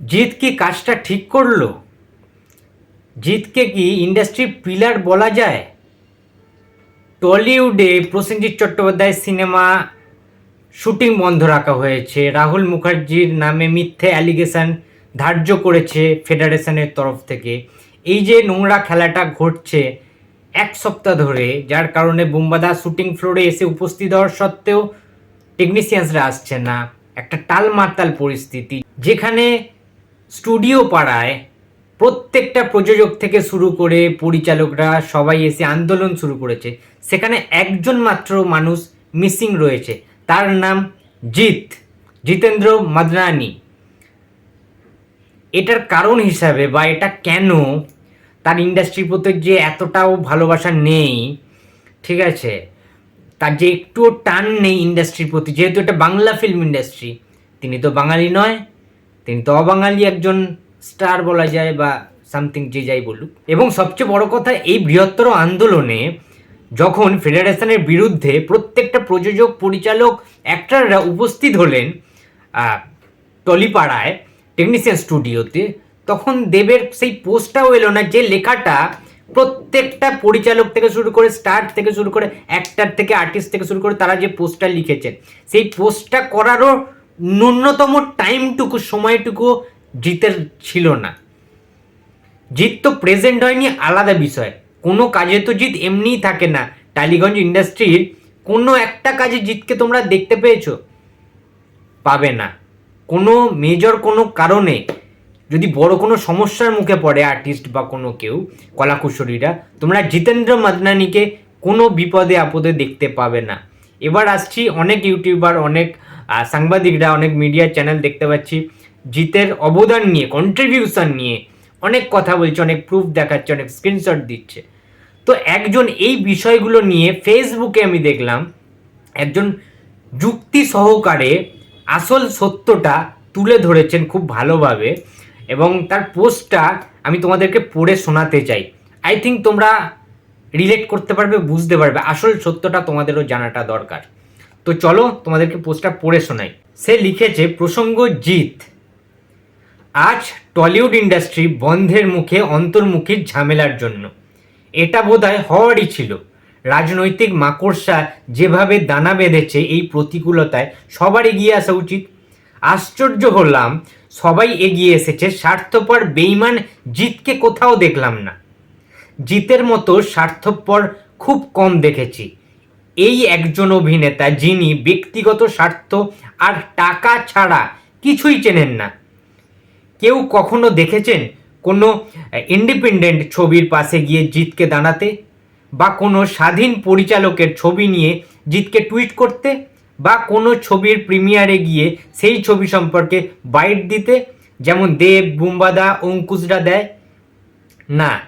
জিৎ কি কাজটা ঠিক করল? জিৎকে কি ইন্ডাস্ট্রির পিলার বলা যায়? টলিউডে প্রসেনজিৎ চট্টোপাধ্যায়ের সিনেমা শুটিং বন্ধ রাখা হয়েছে। রাহুল মুখার্জির নামে মিথ্যে অ্যালিগেশন ধার্য করেছে ফেডারেশনের তরফ থেকে। এই যে নোংরা খেলাটা ঘটছে এক সপ্তাহ ধরে, যার কারণে বোম্বাদা শুটিং ফ্লোরে এসে উপস্থিত হওয়ার সত্ত্বেও টেকনিশিয়ানসরা আসছে না। একটা টালমাতাল পরিস্থিতি। যেখানে স্টুডিও পাড়ায় প্রত্যেকটা প্রযোজক থেকে শুরু করে পরিচালকরা সবাই এসে আন্দোলন শুরু করেছে। সেখানে একজন মাত্র মানুষ মিসিং রয়েছে। তার নাম জিৎ, জিতেন্দ্র মাদনানি। এটার কারণ হিসাবে বা এটা কেন তার ইন্ডাস্ট্রির প্রতি যে এতটাও ভালোবাসা নেই, ঠিক আছে? তার যে একটুও টান নেই ইন্ডাস্ট্রির প্রতি, যেহেতু এটা বাংলা ফিল্ম ইন্ডাস্ট্রি তিনি তো বাঙালি নয় তিনি তো অবাঙালি একজন স্টার বলা যায় বা সামথিং যে যাই বলুক। এবং সবচেয়ে বড় কথা, এই বৃহত্তর আন্দোলনে যখন ফেডারেশনের বিরুদ্ধে প্রত্যেকটা প্রযোজক, পরিচালক, অ্যাক্টাররা উপস্থিত হলেন টলিপাড়ায়, টেকনিশিয়ান স্টুডিওতে, তখন দেবের সেই পোস্টটাও এলো না যে লেখাটা প্রত্যেকটা পরিচালক থেকে শুরু করে স্টার্ট থেকে শুরু করে, অ্যাক্টার থেকে, আর্টিস্ট থেকে শুরু করে তারা যে পোস্টটা লিখেছেন। সেই পোস্টটা করারও ন্যূনতম টাইমটুকু, সময়টুকু জিতের ছিল না। জিত তো প্রেজেন্ট হয়নি, আলাদা বিষয়। কোনো কাজে তো জিত এমনিই থাকে না। টালিগঞ্জ ইন্ডাস্ট্রির কোনো একটা কাজে জিতকে তোমরা দেখতে পেয়েছ? পাবে না। কোনো মেজর কোনো কারণে, যদি বড় কোনো সমস্যার মুখে পড়ে আর্টিস্ট বা কোনো কেউ, কলাকুশলীরা, তোমরা জিতেন্দ্র মাদনানিকে কোনো বিপদে আপদে দেখতে পাবে না। এবার আসছি অনেক ইউটিউবার অনেক আহ, সাংবাদিকরা অনেক মিডিয়া চ্যানেল দেখতে পাচ্ছি। জিতের অবদান নিয়ে কন্ট্রিবিউশন নিয়ে অনেক কথা বলছে অনেক প্রুফ দেখাচ্ছে অনেক স্ক্রিনশট দিচ্ছে। তো একজন এই বিষয়গুলো নিয়ে ফেসবুকে আমি দেখলাম একজন যুক্তি সহকারে আসল সত্যটা তুলে ধরেছেন খুব ভালোভাবে এবং তার পোস্টটা আমি তোমাদেরকে পড়ে শোনাতে চাই। আই থিঙ্ক তোমরা রিলেট করতে পারবে বুঝতে পারবে আসল সত্যটা তোমাদেরও জানাটা দরকার। তো চলো তোমাদেরকে পোস্টটা পড়ে শোনাই। সে লিখেছে, প্রসঙ্গ জিত আজ টলিউড ইন্ডাস্ট্রি বন্ধের মুখে অন্তর্মুখী ঝামেলার জন্য। এটা বোধহয় হওয়ারই ছিল। রাজনৈতিক মাকড়সা যেভাবে দানা বেঁধেছে এই প্রতিকূলতায় সবার এগিয়ে আসা উচিত। আশ্চর্য হলাম, সবাই এগিয়ে এসেছে। স্বার্থপর বেইমান জিতকে কোথাও দেখলাম না। জিতের মতো স্বার্থপর খুব কম দেখেছি। এই একজন অভিনেতা যিনি ব্যক্তিগত স্বার্থ আর টাকা ছাড়া কিছুই চেনেন না। কেউ কখনো দেখেছেন কোনো ইন্ডিপেন্ডেন্ট ছবির পাশে গিয়ে জিতকে দাঁড়াতে বা কোনো স্বাধীন পরিচালকের ছবি নিয়ে জিতকে টুইট করতে বা কোনো ছবির প্রিমিয়ারে গিয়ে সেই ছবি সম্পর্কে বাইট দিতে যেমন দেব, বুম্বাদা, অঙ্কুশরা দেয়? না,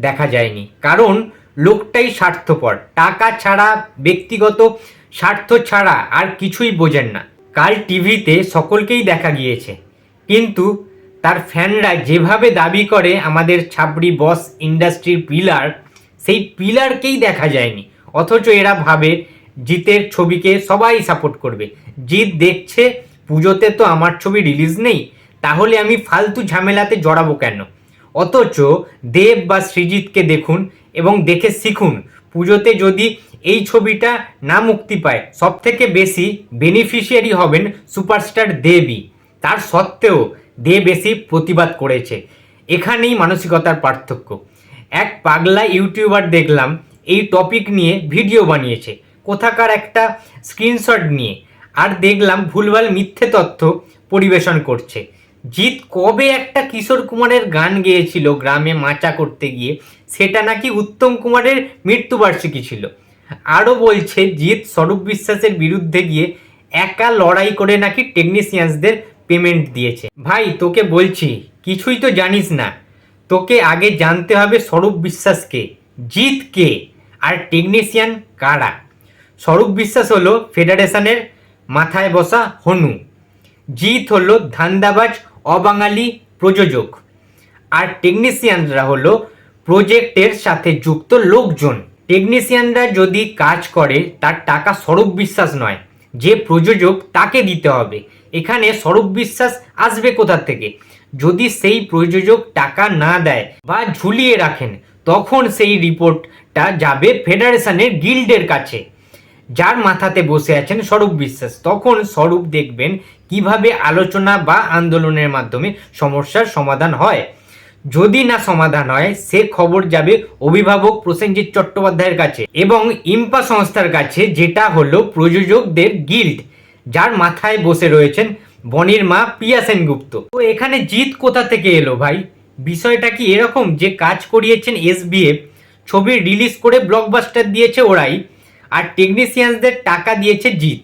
দেখা যায়নি। কারণ লোকটাই স্বার্থপর। টাকা ছাড়া, ব্যক্তিগত স্বার্থ ছাড়া আর কিছুই বোঝেন না। কাল টিভিতে সকলকেই দেখা গিয়েছে। কিন্তু তার ফ্যানরা যেভাবে দাবি করে আমাদের ছাবড়ি বস ইন্ডাস্ট্রির পিলার, সেই পিলারকেই দেখা যায়নি। অথচ এরা ভাবে জিতের ছবিকে সবাই সাপোর্ট করবে। জিৎ দেখছে, পুজোতে তো আমার ছবি রিলিজ নেই, তাহলে আমি ফালতু ঝামেলাতে জড়াবো কেন? অথচ দেব বা সৃজিতকে দেখুন এবং দেখে শিখুন। পুজোতে যদি এই ছবিটা না মুক্তি পায় সব থেকে বেশি বেনিফিশিয়ারি হবেন সুপারস্টার দেবই তার সত্ত্বেও দেব বেশি প্রতিবাদ করেছে। এখানেই মানসিকতার পার্থক্য। এক পাগলা ইউটিউবার দেখলাম এই টপিক নিয়ে ভিডিও বানিয়েছে। কোথাকার একটা স্ক্রিনশট নিয়ে। আর দেখলাম ভুলভাল মিথ্যে তথ্য পরিবেশন করছে। জিৎ কবে একটা কিশোর কুমারের গান গেয়েছিল গ্রামে মাচা করতে গিয়ে? সেটা নাকি উত্তম কুমারের মৃত্যুবার্ষিকী ছিল। আরও বলছে, জিৎ স্বরূপ বিশ্বাসের বিরুদ্ধে গিয়ে একা লড়াই করে নাকি টেকনিশিয়ানসদের পেমেন্ট দিয়েছে। ভাই, তোকে বলছি, কিছুই তো জানিস না। তোকে আগে জানতে হবে স্বরূপ বিশ্বাসকে। জিৎ কে? আর টেকনিশিয়ান কারা? স্বরূপ বিশ্বাস হলো ফেডারেশনের মাথায় বসা হনু। জিৎ হলো ধান্দাবাজ অবাঙালি প্রযোজক আর টেকনিশিয়ানরা হলো প্রজেক্টের সাথে যুক্ত লোকজন। টেকনিশিয়ানরা যদি কাজ করে, তার টাকা স্বরূপ বিশ্বাস নয়। যে প্রযোজক তাকে দিতে হবে। এখানে স্বরূপ বিশ্বাস আসবে কোথা থেকে? যদি সেই প্রযোজক টাকা না দেয় বা ঝুলিয়ে রাখেন, তখন সেই রিপোর্টটা যাবে ফেডারেশনের গিল্ডের কাছে। যার মাথাতে বসে আছেন স্বরূপ বিশ্বাস। তখন স্বরূপ দেখবেন কীভাবে আলোচনা বা আন্দোলনের মাধ্যমে সমস্যার সমাধান হয়। যদি না সমাধান হয়, সে খবর যাবে অভিভাবক প্রসেনজিৎ চট্টোপাধ্যায়ের কাছে এবং ইম্পা সংস্থার কাছে, যেটা হলো প্রযোজকদের গিল্ড, যার মাথায় বসে রয়েছেন বনির মা প্রিয়া সেনগুপ্ত। তো এখানে জিত কোথা থেকে এলো ভাই? বিষয়টা কি এরকম যে কাজ করিয়েছেন এসবিএফ, ছবি রিলিজ করে ব্লকবাস্টার দিয়েছে ওরাই। আর টেকনিশিয়ানসদের টাকা দিয়েছে জিত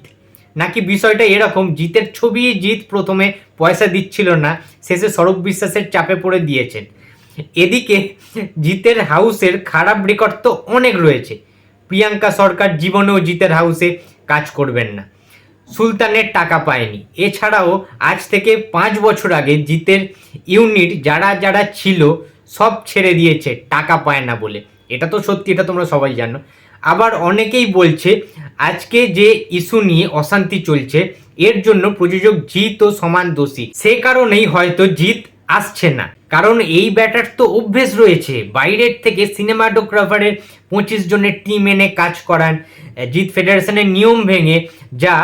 নাকি বিষয়টা এরকম, জিতের ছবি জিত প্রথমে পয়সা দিচ্ছিল না, শেষে সৌরভ বিশ্বাসের চাপে পড়ে দিয়েছেন। এদিকে জিতের হাউসের খারাপ রেকর্ড তো অনেক রয়েছে। প্রিয়াঙ্কা সরকার জীবনেও জিতের হাউসে কাজ করবেন না। সুলতানের টাকা পায়নি। এছাড়াও আজ থেকে পাঁচ বছর আগে জিতের ইউনিট যারা যারা ছিল সব ছেড়ে দিয়েছে, টাকা পায় না বলে। এটা তো সত্যি, এটা তোমরা সবাই জানো। আবার অনেকেই বলছে, আজকে যে ইস্যু নিয়ে অশান্তি চলছে, এর জন্য প্রযোজক জিত ও সমান দোষী। সে কারণেই হয়তো জিৎ আসছে না। কারণ এই ব্যাটার তো অভ্যেস রয়েছে। বাইরের থেকে সিনেমাটোগ্রাফারের পঁচিশ জনের টিম এনে কাজ করান জিত ফেডারেশনের নিয়ম ভেঙে যা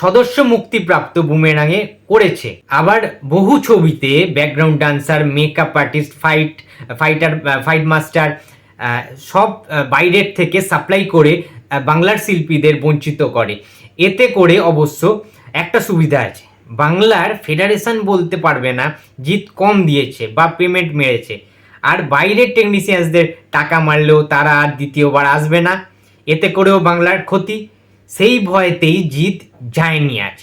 সদস্য মুক্তিপ্রাপ্ত বুমেরাঙে করেছে। আবার বহু ছবিতে background dancer makeup artist fight fighter fight master সব বাইরের থেকে সাপ্লাই করে বাংলার শিল্পীদের বঞ্চিত করে। এতে করে অবশ্য একটা সুবিধা আছে। বাংলার ফেডারেশন বলতে পারবে না, জিত কম দিয়েছে বা পেমেন্ট মেরেছে। আর বাইরের টেকনিশিয়ানসদের টাকা মারলেও তারা আর দ্বিতীয়বার আসবে না। এতে করেও বাংলার ক্ষতি। সেই ভয়েতেই জিত যায়নি আজ।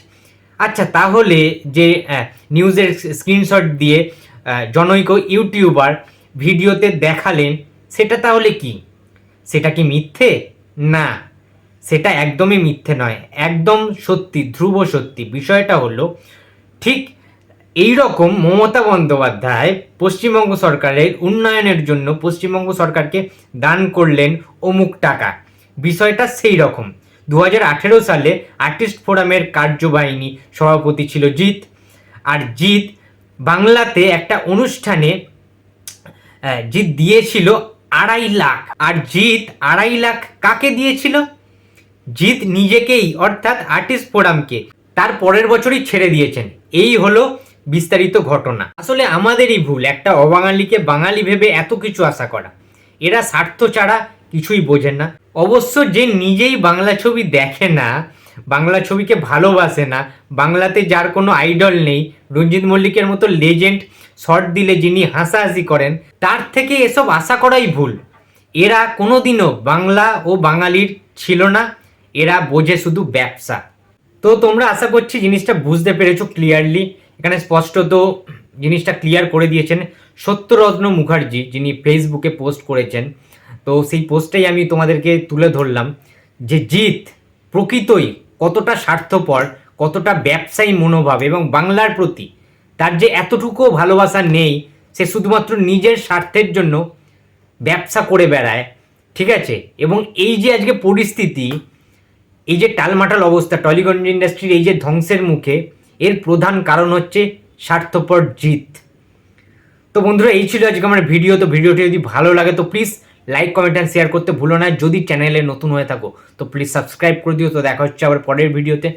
আচ্ছা তাহলে যে নিউজের স্ক্রিনশট দিয়ে জনৈক ইউটিউবার ভিডিওতে দেখালেন সেটা তাহলে কি? সেটা কি মিথ্যে? না। সেটা একদমই মিথ্যে নয়। একদম সত্যি, ধ্রুব সত্যি। বিষয়টা হলো, ঠিক এই রকম মমতা বন্দ্যোপাধ্যায় পশ্চিমবঙ্গ সরকারের উন্নয়নের জন্য পশ্চিমবঙ্গ সরকারকে দান করলেন অমুক টাকা। বিষয়টা সেই রকম দু হাজার আঠেরো সালে আর্টিস্ট ফোরামের কার্যবাহিনী সভাপতি ছিল জিৎ। আর জিৎ বাংলাতে একটা অনুষ্ঠানে জিৎ দিয়েছিল আড়াই লাখ। আর জিৎ আড়াই লাখ কাকে দিয়েছিল? জিৎ নিজেকেই, অর্থাৎ আর্টিস্ট ফোরামকে, তার পরের বছরই ছেড়ে দিয়েছেন। এই হলো বিস্তারিত ঘটনা। আসলে আমাদেরই ভুল একটা অবাঙালিকে বাঙালি ভেবে এত কিছু আশা করা। এরা স্বার্থ ছাড়া কিছুই বোঝেন না। অবশ্য যে নিজেই বাংলা ছবি দেখে না, বাংলা ছবিকে ভালোবাসে না, বাংলাতে যার কোনো আইডল নেই, রঞ্জিত মল্লিকের মতো লেজেন্ড শর্ট দিলে যিনি হাসাহাসি করেন তার থেকে এসব আশা করাই ভুল। এরা কোনোদিনও বাংলা ও বাঙালির ছিল না, এরা বোঝে শুধু ব্যবসা। তো তোমরা আশা করছি জিনিসটা বুঝতে পেরেছ ক্লিয়ারলি এখানে স্পষ্টত জিনিসটা ক্লিয়ার করে দিয়েছেন সত্যরত্ন মুখার্জি, যিনি ফেসবুকে পোস্ট করেছেন। তো সেই পোস্টেই আমি তোমাদেরকে তুলে ধরলাম যে জিত প্রকৃতই কতটা স্বার্থপর, কতটা ব্যবসায়ী মনোভাব এবং বাংলার প্রতি তার যে এতটুকু ভালোবাসা নেই সে শুধুমাত্র নিজের স্বার্থের জন্য ব্যবসা করে বেড়ায়, ঠিক আছে? এবং এই যে আজকে পরিস্থিতি, এই যে টালমাটাল অবস্থা, টলিগঞ্জ ইন্ডাস্ট্রির এই যে ধ্বংসের মুখে, এর প্রধান কারণ হচ্ছে স্বার্থপর জিত। তো বন্ধুরা, এই ছিল আজকে আমার ভিডিও। তো ভিডিওটি যদি ভালো লাগে, তো please like comment and share করতে ভুলো না। যদি চ্যানেলে নতুন হয়ে থাকো, তো প্লিজ সাবস্ক্রাইব করে দিও। তো দেখা হচ্ছে আবার পরের ভিডিওতে।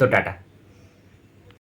তো টাটা।